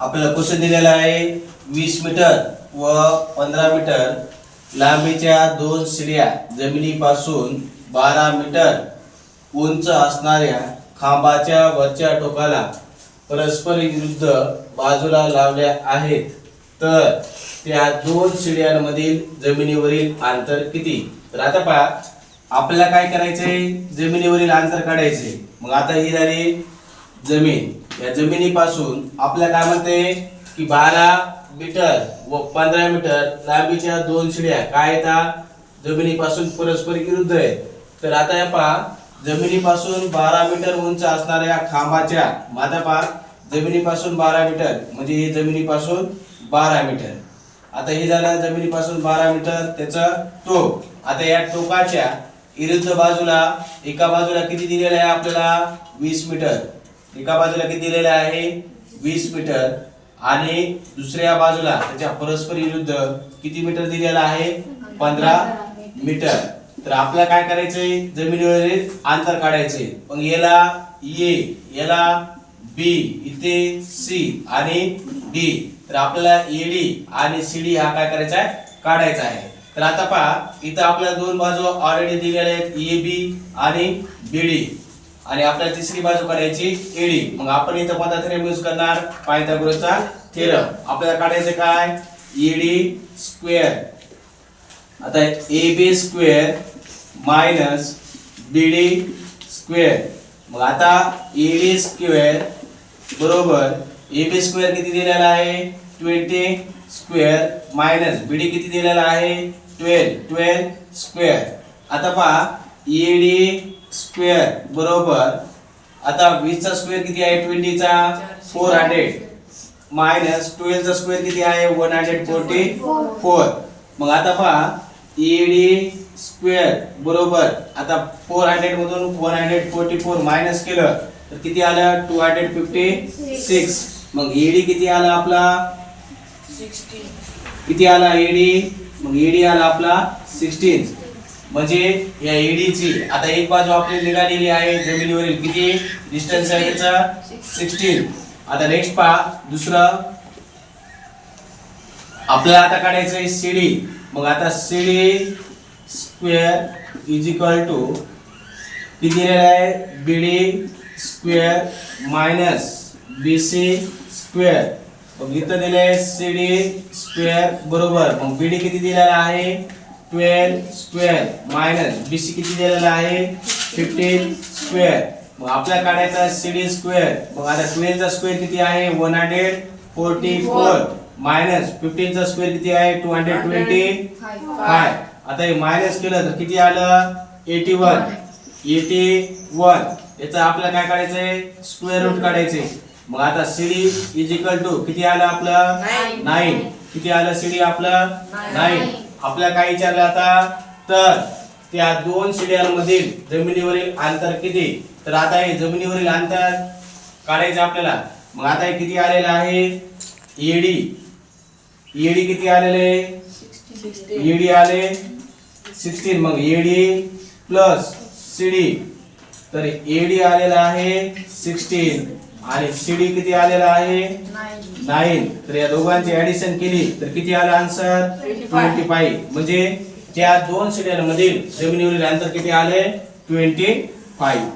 आपल्याला क्वेश्चन दिलेला आहे वीस मीटर व पंधरा मीटर लांबीच्या दोन शिड्या जमिनीपासून बारा मीटर उंच असणाऱ्या खांबाच्या वरच्या टोकाला परस्पर विरुद्ध बाजूला लावल्या आहेत. तर त्या दोन शिड्यांमधील जमिनीवरील अंतर किती? तर आता पहा आपल्याला काय करायचंय? जमिनीवरील अंतर काढायचे मग आता ही झाली जमीन. या जमिनीपासून आपल्या काय म्हणते की बारा मीटर व पंधरा मीटर लांबीच्या दोन शिड्या काय येतात जमिनीपासून परस्पर विरुद्ध आहेत. तर आता या पहा जमिनीपासून बारा मीटर उंच असणाऱ्या खांबाच्या माझा पहा जमिनीपासून बारा मीटर म्हणजे हे जमिनीपासून बारा मीटर. आता हे झालं जमिनीपासून बारा मीटर त्याचं टोक. आता या टोकाच्या विरुद्ध बाजूला एका बाजूला किती दिलेलं आहे आपल्याला? वीस मीटर. एका बाजूला किती दिलेलं आहे? वीस मीटर. आणि दुसऱ्या बाजूला त्याच्या परस्पर विरुद्ध किती मीटर दिलेलं आहे? पंधरा मीटर. तर आपल्याला काय करायचंय? जमिनीवरील अंतर काढायचे मग याला ए याला बी इथे सी आणि डी. तर आपल्याला एडी आणि सीडी हा काय करायचा आहे? काढायचा आहे. तर आता पहा इथं आपल्याला दोन बाजू ऑलरेडी दिलेल्या आहेत ए बी आणि बी डी. आणि आपल्याला तिसरी बाजू करायची एडी मग आपण इथं कोणता थेरम यूज करणार पायथागोरसचा थेरम आपल्याला काढायचं काय? एडी स्क्वेअर आता A B square minus B D square मग आता ए डी स्क्वेअर बरोबर ए बी स्क्वेअर किती दिलेला आहे? Twenty square minus B D किती दिलेला आहे? ट्वेल्व ट्वेल्व स्क्वेअर आता पहा ए डी स्क्वेअर बरोबर. आता वीसचा स्क्वेअर किती आहे? ट्वेंटीचा? Four hundred. मायनस ट्वेल्वचा स्क्वेअर किती आहे? One hundred forty four. मग आता पहा डी स्क्वेअर बरोबर. आता फोर हंड्रेड मधून one hundred forty four minus केलं तर किती आलं? Two hundred fifty six. मग ईडी किती आला आपला? किती आला ईडी मग ईडी आला आपला सिक्स्टीन. म्हणजे या एडीची आता एक बाजू आपली निघालेली आहे जमिनीवरील किती? डिस्टन्स आहे याचा? सिक्स्टीन आता नेक्स्ट पहा दुसरं. आपल्याला आता काढायचं आहे सीडी मग आता CD square is equal to किती दिलेलं आहे? BD square minus B C square मग इथं दिलं आहे सी डी स्क्वेअर बरोबर. मग बी डी किती दिलेला आहे? Twelve square minus B C किती दिलेला आहे? फिफ्टीन स्क्वेअर मग आपल्याला काढायचा सी डी स्क्वेअर मग आता ट्वेल्वचा स्क्वेअर किती आहे? One hundred forty four minus फिफ्टीनचा square किती आहे? टू हंड्रेड ट्वेंटी फाय आता हे मायनस केलं तर किती आलं? एटी वन एटी वन याचा आपल्याला काय काढायचंय? स्क्वेअर रूट काढायचे मग आता सीडी इज इक्वल टू किती आलं आपलं. नाईन किती आलं सीडी आपलं? नाईन आपल्याला काय विचारलं आता? तर त्या दोन शिड्यांमधील जमिनीवरील अंतर किती? तर आता हे जमिनीवरील अंतर काढायचं आपल्याला. मग आता हे किती आलेलं आहे? एडी एडी किती आलेले? एडी आले. सिक्स्टीन मग एडी प्लस सीडी तर एडी आलेला आहे सिक्स्टीन आणि सीडी किती आलेला आहे? नाईन तर या दोघांची ऍडिशन केली तर किती आलं आन्सर 25. ट्वेंटी फाईव्ह म्हणजे त्या दोन सीड्यांमधील जमिनीवरील अंतर किती आले? Twenty five